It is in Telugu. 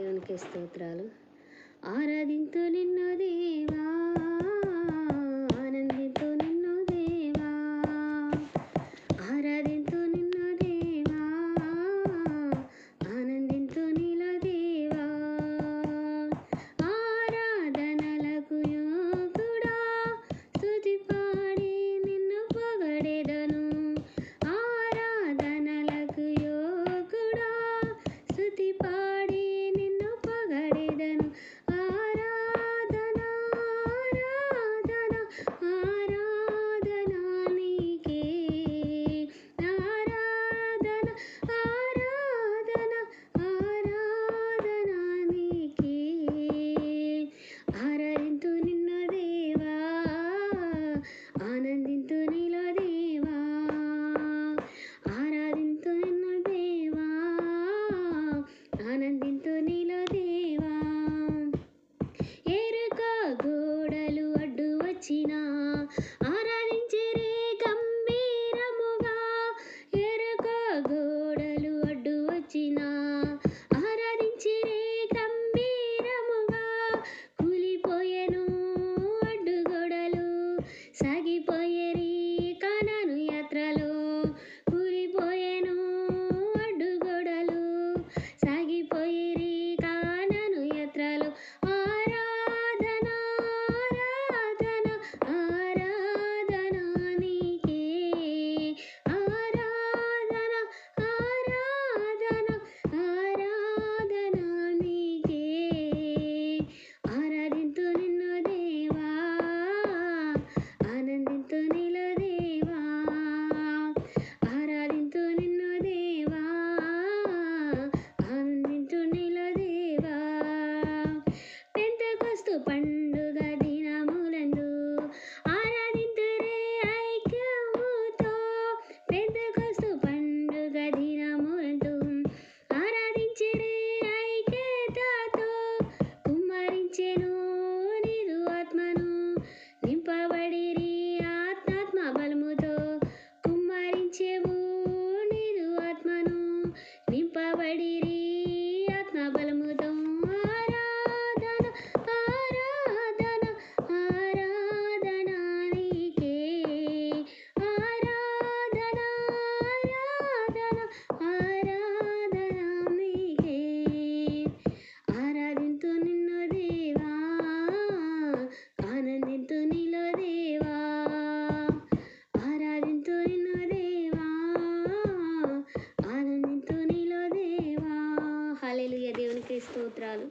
దేవునికి స్తోత్రాలు. ఆరాధింతు నిన్ను దేవా. நிற்பபடி ఆనందింతు